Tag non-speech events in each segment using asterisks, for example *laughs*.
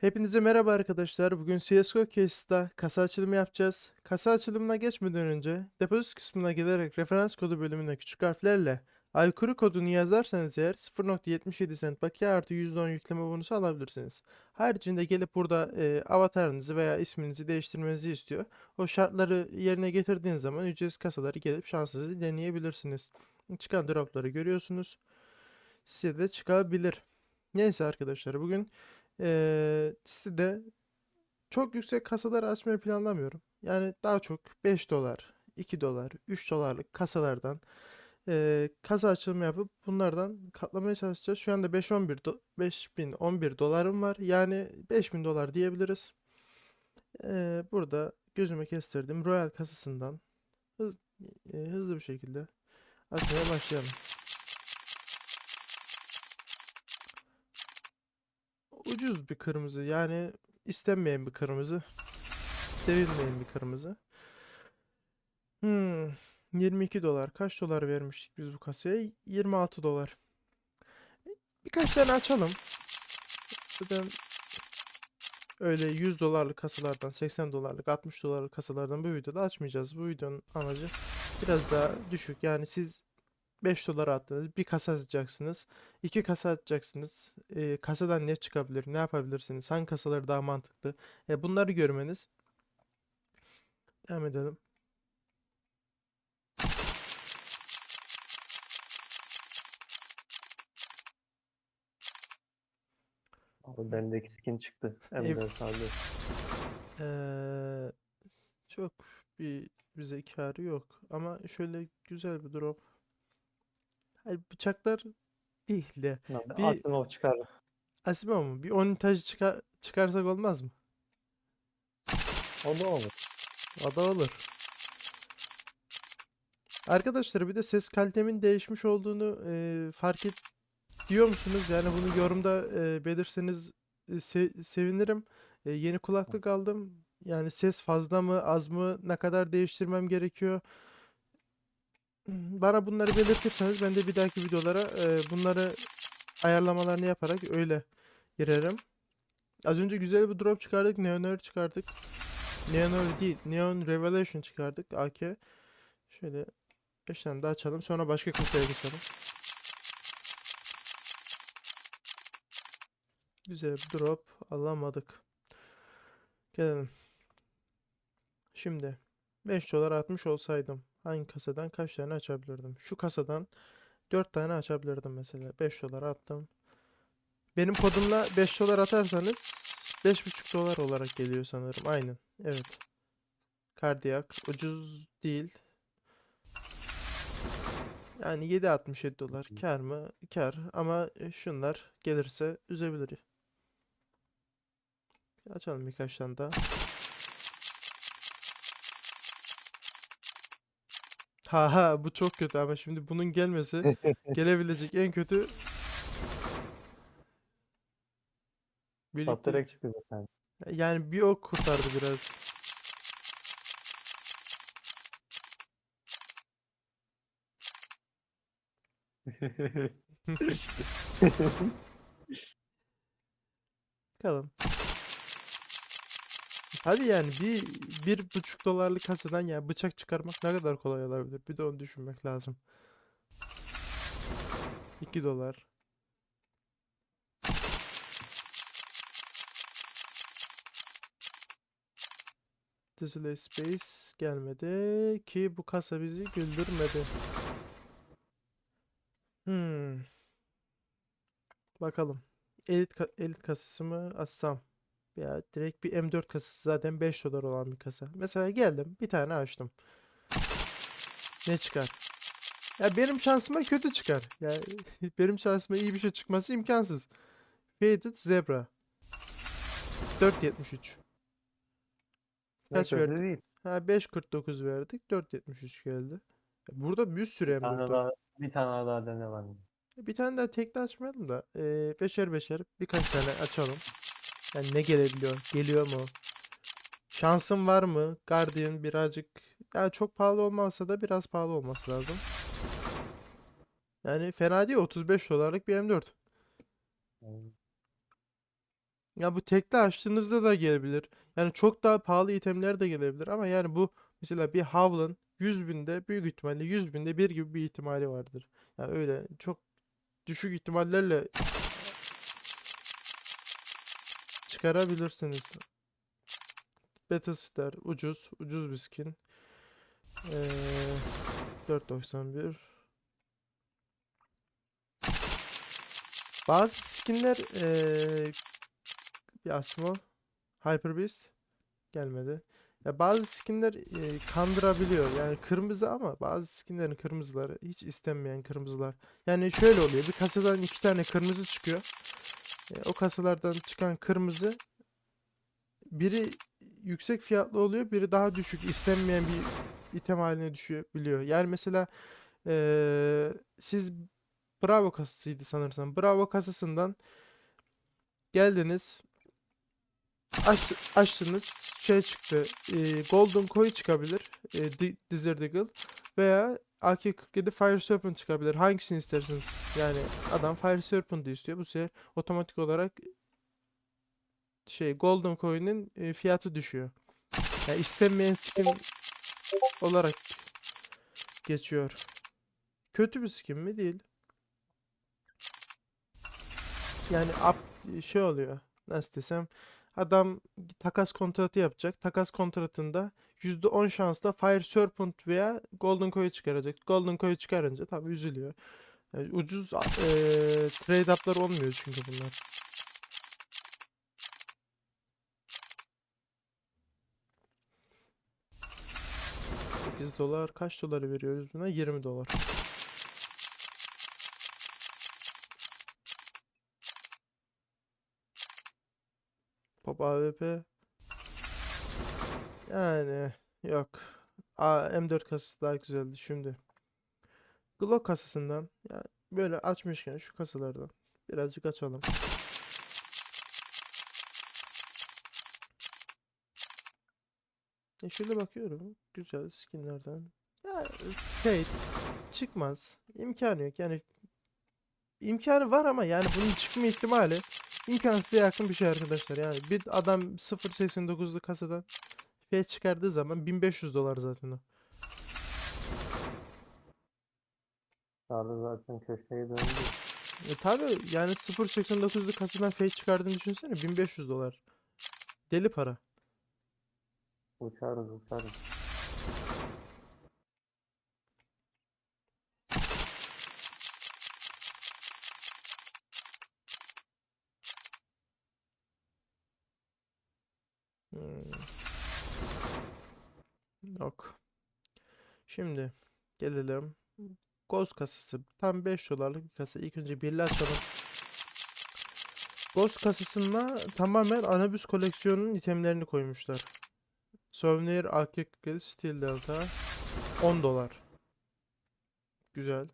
Hepinize merhaba arkadaşlar. Bugün CSGO Case'da kasa açılımı yapacağız. Kasa açılımına geçmeden önce depozit kısmına gelerek referans kodu bölümüne küçük harflerle aykırı kodunu yazarsanız eğer 0.77 cent bakiye artı %10 yükleme bonusu alabilirsiniz. Haricinde gelip burada e, avatarınızı veya isminizi değiştirmenizi istiyor. O şartları yerine getirdiğiniz zaman ücretsiz kasaları gelip şansınızı deneyebilirsiniz. Çıkan dropları görüyorsunuz. Size de çıkabilir. Neyse arkadaşlar bugün Eee sitede çok yüksek kasalar açmayı planlamıyorum. Yani daha çok 5 dolar, 2 dolar, 3 dolarlık kasalardan eee kasa açılımı yapıp bunlardan katlamaya çalışacağız. Şu anda 5-11 do 5000 11 dolarım var. Yani 5000 dolar diyebiliriz. Eee, burada gözüme kestirdim Royal kasasından hız, eee, hızlı bir şekilde açmaya başlayalım. Ucuz bir kırmızı yani istenmeyen bir kırmızı. Sevilmeyen bir kırmızı. Hmm, 22 dolar. Kaç dolar vermiştik biz bu kasaya? 26 dolar. Birkaç tane açalım. Zaten öyle 100 dolarlık kasalardan, 80 dolarlık, 60 dolarlık kasalardan bu videoda açmayacağız. Bu videonun amacı biraz daha düşük. Yani siz 5 dolar attınız. Bir kasa atacaksınız. iki kasa atacaksınız. Ee, kasadan ne çıkabilir? Ne yapabilirsiniz? Hangi kasaları daha mantıklı? E, bunları görmeniz. Devam edelim. Abi bendeki skin çıktı. Emre Sade. Ee, çok bir bize karı yok. Ama şöyle güzel bir drop. Hayır, bıçaklar değil de. Abi Bir- Asimov çıkarır. Asimov mu? Bir 10 taj çıkar çıkarsak olmaz mı? O da olur. O da olur. Arkadaşlar bir de ses kalitemin değişmiş olduğunu e, fark et diyor musunuz? Yani bunu yorumda e, belirtseniz e, se- sevinirim. E, yeni kulaklık aldım. Yani ses fazla mı, az mı, ne kadar değiştirmem gerekiyor? Bana bunları belirtirseniz ben de bir dahaki videolara e, bunları ayarlamalarını yaparak öyle girerim. Az önce güzel bir drop çıkardık, Neoner çıkardık. Neon değil. Neon Revelation çıkardık. AK. Şöyle 5 tane daha açalım. Sonra başka kasaya geçelim. Güzel bir drop alamadık. Gelelim. Şimdi 5 dolar atmış olsaydım hangi kasadan kaç tane açabilirdim? Şu kasadan 4 tane açabilirdim mesela. 5 dolar attım. Benim kodumla 5 dolar atarsanız 5,5 dolar olarak geliyor sanırım. Aynen. Evet. Kardiyak ucuz değil. Yani 7.67 dolar kar mı? Kar ama e, şunlar gelirse üzebilir. Açalım birkaç tane daha. Ha ha bu çok kötü ama şimdi bunun gelmesi *laughs* gelebilecek en kötü birlikte Patlayarak çıktı zaten. yani bir ok kurtardı biraz. *laughs* Bakalım. Hadi yani bir bir buçuk dolarlık kasadan yani bıçak çıkarmak ne kadar kolay olabilir? Bir de onu düşünmek lazım. 2 dolar. Display Space gelmedi ki bu kasa bizi güldürmedi. Hmm. Bakalım. Elit, ka- elit kasası mı açsam? Ya direkt bir M4 kasası zaten 5 dolar olan bir kasa. Mesela geldim bir tane açtım. Ne çıkar? Ya benim şansıma kötü çıkar. Ya *laughs* benim şansıma iyi bir şey çıkması imkansız. Faded Zebra. 4.73. Ne Kaç kötü verdi? değil. Ha 5.49 verdik. 4.73 geldi. Burada bir sürü Bir tane M4 daha, bir tane daha dene var. Bir tane daha tekli açmayalım da eee, beşer beşer birkaç tane açalım. Yani ne gelebiliyor? Geliyor mu? Şansım var mı? Guardian birazcık yani çok pahalı olmasa da biraz pahalı olması lazım. Yani fena değil 35 dolarlık bir M4. Ya bu tekli açtığınızda da gelebilir. Yani çok daha pahalı itemler de gelebilir ama yani bu mesela bir Havl'ın 100 binde büyük ihtimalle 100 binde bir gibi bir ihtimali vardır. Yani öyle çok düşük ihtimallerle çıkarabilirsiniz. Battlestar ucuz, ucuz bir skin. Ee, 4.91 Bazı skinler ee, bir Asmo Hyper Beast gelmedi. Ya bazı skinler ee, kandırabiliyor. Yani kırmızı ama bazı skinlerin kırmızıları hiç istenmeyen kırmızılar. Yani şöyle oluyor. Bir kasadan iki tane kırmızı çıkıyor. E, o kasalardan çıkan kırmızı biri yüksek fiyatlı oluyor, biri daha düşük istenmeyen bir item haline düşüyor biliyor. Yani mesela eee, siz Bravo kasasıydı sanırsam. Bravo kasasından geldiniz. Aç, açtınız. Şey çıktı. eee, Golden Koi çıkabilir. eee, Di- Desert Eagle. Veya AK-47 Fire Serpent çıkabilir. Hangisini istersiniz? Yani adam Fire Serpent'ı istiyor. Bu sefer otomatik olarak şey Golden Coin'in e, fiyatı düşüyor. Yani istenmeyen skin olarak geçiyor. Kötü bir skin mi? Değil. Yani up, şey oluyor. Nasıl desem adam takas kontratı yapacak. Takas kontratında %10 şansla Fire Serpent veya Golden Coin çıkaracak. Golden Coin çıkarınca tabii üzülüyor. Yani ucuz e, trade up'lar olmuyor çünkü bunlar. 8 dolar kaç doları veriyoruz buna? 20 dolar. AWP yani yok. A, M4 kasası daha güzeldi şimdi. Glock kasasından ya böyle açmışken şu kasalardan birazcık açalım. E şöyle bakıyorum. Güzel skinlerden. Ya Fate çıkmaz. İmkanı yok. Yani imkanı var ama yani bunun çıkma ihtimali imkansıza yakın bir şey arkadaşlar. Yani bir adam 0.89'lu kasadan Fate çıkardığı zaman 1500 dolar zaten o. Çağrı zaten köşeyi döndü. E tabi yani 0.89'lu kasadan Fate çıkardığını düşünsene 1500 dolar. Deli para. Uçarız uçarız. Hmm. Yok. Şimdi gelelim. Ghost kasası. Tam 5 dolarlık bir kasa. İlk önce birli açalım. Ghost kasasında tamamen Anubis koleksiyonunun itemlerini koymuşlar. Souvenir AK-47 Steel Delta 10 dolar. Güzel.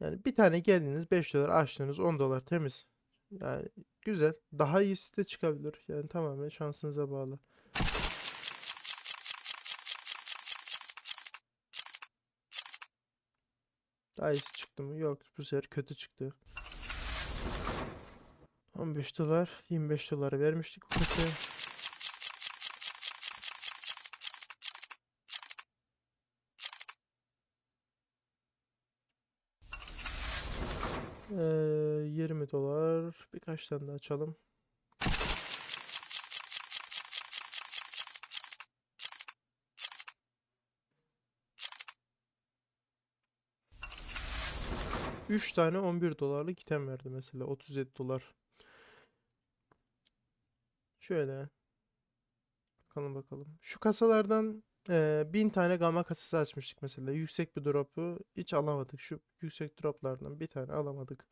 Yani bir tane geldiniz 5 dolar açtınız 10 dolar temiz. Yani güzel. Daha iyisi de çıkabilir. Yani tamamen şansınıza bağlı. Daha iyisi çıktı mı? Yok. Bu sefer kötü çıktı. 15 dolar, 25 dolar vermiştik bu kasaya. Ee, 20 dolar. Birkaç tane daha açalım. Üç tane 11 dolarlık item verdi mesela 37 dolar. Şöyle. Bakalım bakalım. Şu kasalardan eee 1000 tane gamma kasası açmıştık mesela. Yüksek bir drop'u hiç alamadık. Şu yüksek drop'lardan bir tane alamadık.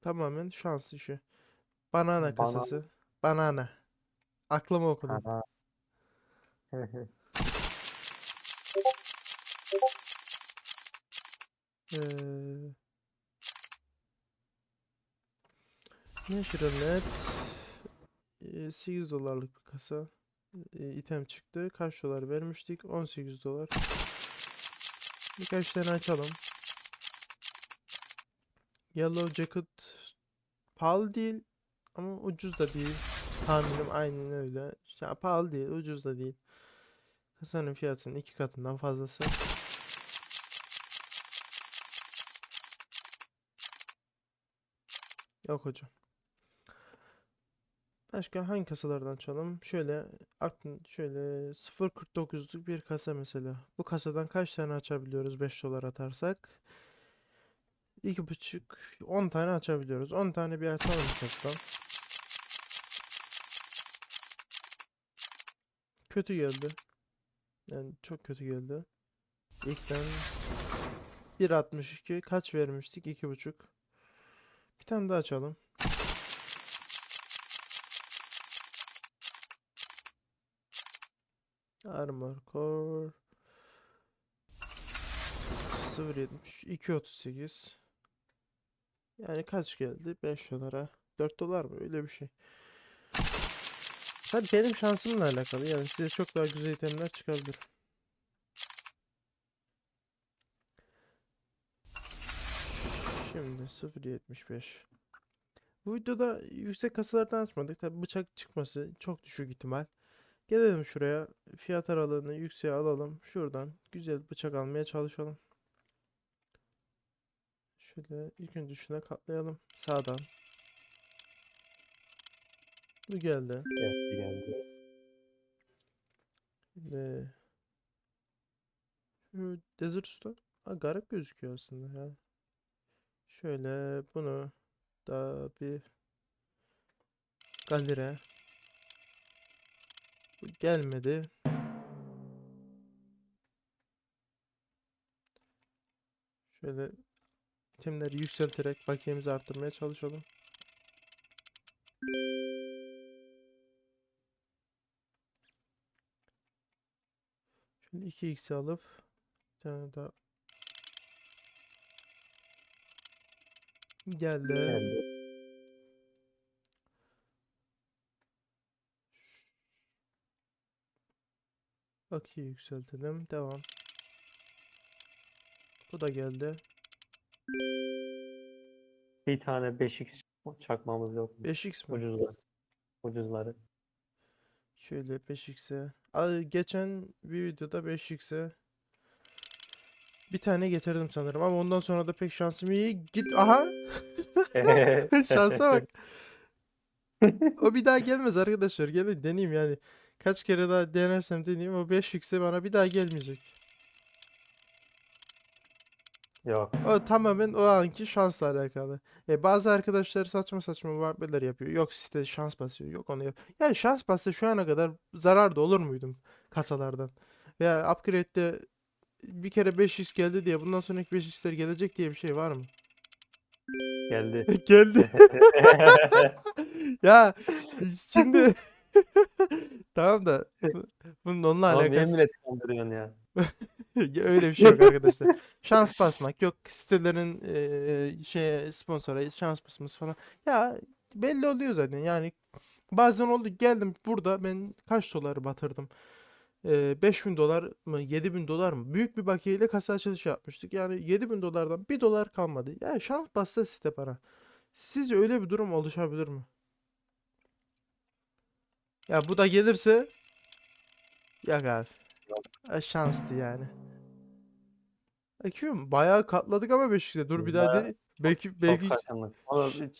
Tamamen şans işi. Banana kasası. Banana. Aklımı okudum. Aha. *laughs* Eee Natural Net eee, 8 dolarlık bir kasa eee, item çıktı. Kaç dolar vermiştik? 18 dolar. Birkaç tane açalım. Yellow Jacket pahalı değil ama ucuz da değil. Tahminim aynen öyle. Ya pahalı değil, ucuz da değil. Kasanın fiyatının iki katından fazlası. Yok hocam. Başka hangi kasalardan açalım? Şöyle aklın şöyle 0.49'luk bir kasa mesela. Bu kasadan kaç tane açabiliyoruz 5 dolar atarsak? 2.5 10 tane açabiliyoruz. 10 tane bir açalım kasadan. Kötü geldi. Yani çok kötü geldi. İlkten 1.62 kaç vermiştik? 2.5. Bir tane daha açalım. Armor Core 0.70 2.38 Yani kaç geldi? 5 dolara 4 dolar mı? Öyle bir şey. Tabii benim şansımla alakalı. Yani size çok daha güzel itemler çıkabilir. Şimdi 0.75 Bu videoda yüksek kasalardan açmadık. Tabii bıçak çıkması çok düşük ihtimal. Gelelim şuraya. Fiyat aralığını yükseğe alalım. Şuradan güzel bıçak almaya çalışalım. Şöyle ilk önce şuna katlayalım. Sağdan. Bu geldi. Geldi geldi. Şimdi şu Desert Usta ha, garip gözüküyor aslında ya. Şöyle bunu da bir galire Bu gelmedi. Şöyle itemleri yükselterek bakiyemizi arttırmaya çalışalım. Şöyle 2x'i alıp bir tane daha geldi. Geldi. Bakiye yükseltelim. Devam. Bu da geldi. Bir tane 5x çakmamız yok mu? 5x mi? Ucuzları. Ucuzları. Şöyle 5x'e. Ay, geçen bir videoda 5x'e bir tane getirdim sanırım ama ondan sonra da pek şansım iyi. Git aha *laughs* *laughs* şansa bak. O bir daha gelmez arkadaşlar. Gelin deneyeyim yani. Kaç kere daha denersem deneyeyim o 5x'e bana bir daha gelmeyecek. Yok. O tamamen o anki şansla alakalı. E, bazı arkadaşlar saçma saçma muhabbetler yapıyor. Yok site şans basıyor. Yok onu yap. Yani şans bassa şu ana kadar zararda olur muydum kasalardan? Veya upgrade'de bir kere 5x geldi diye bundan sonraki 5x'ler gelecek diye bir şey var mı? Geldi. *laughs* Geldi. *laughs* Ya şimdi *laughs* tamam da bu- bunun onunla niye alakası millet kandırıyorsun ya? Öyle bir şey yok arkadaşlar. Şans basmak yok sitelerin eee şeye sponsora şans basması falan. Ya belli oluyor zaten. Yani bazen oldu geldim burada ben kaç doları batırdım? Eee 5000 dolar mı 7000 dolar mı? Büyük bir bakiyeyle kasa açılışı yapmıştık. Yani 7000 dolardan 1 dolar kalmadı. Ya şans bassa site bana. Sizce öyle bir durum oluşabilir mi? Ya bu da gelirse ya abi. Ya şanstı yani. Bakıyorum bayağı katladık ama 500'e. Dur bir daha de belki Çok belki kaçanlık. Onu bir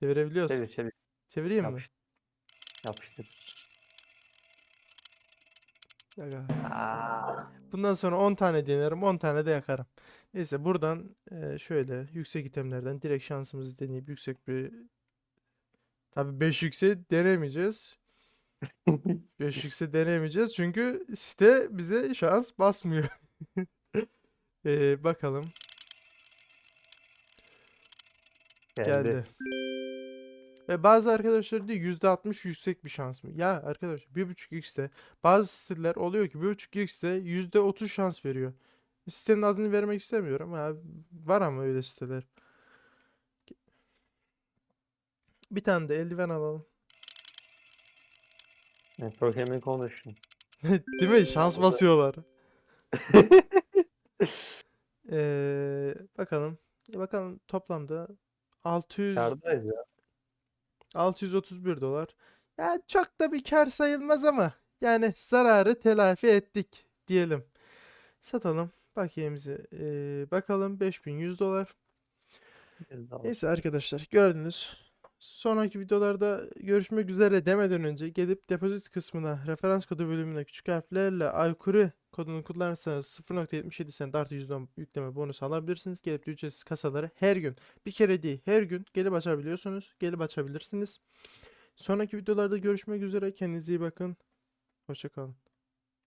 çevirebiliyoruz. Çevir çevir. Çevireyim mi? Yapıştır. Yapıştır. Aa, Bundan sonra 10 tane denerim, 10 tane de yakarım. Neyse buradan e, şöyle yüksek itemlerden direkt şansımızı deneyip yüksek bir Tabii 5x'e denemeyeceğiz. *laughs* 5x'e denemeyeceğiz çünkü site bize şans basmıyor. *laughs* E, bakalım. geldi. Geldi. Ve bazı arkadaşlar diyor %60 yüksek bir şans mı? Ya arkadaşlar 1.5x'te bazı siteler oluyor ki 1.5x'te %30 şans veriyor. Sitenin adını vermek istemiyorum ama var ama öyle siteler. Bir tane de eldiven alalım. Ne, Çok emin konuştun. *laughs* Değil mi? Şans basıyorlar. *laughs* Ee, bakalım. E bakalım toplamda 600 Kârdayız ya. 631 dolar. Ya çok da bir kar sayılmaz ama yani zararı telafi ettik diyelim. Satalım. Bakiyemizi eee, bakalım 5100 dolar. Neyse arkadaşlar gördünüz. Sonraki videolarda görüşmek üzere demeden önce gelip depozit kısmına referans kodu bölümüne küçük harflerle Aykuri kodunu kullanırsanız 0.77 cent artı %10 yükleme bonus alabilirsiniz. Gelip ücretsiz kasaları her gün bir kere değil her gün gelip açabiliyorsunuz. Gelip açabilirsiniz. Sonraki videolarda görüşmek üzere. Kendinize iyi bakın. Hoşçakalın.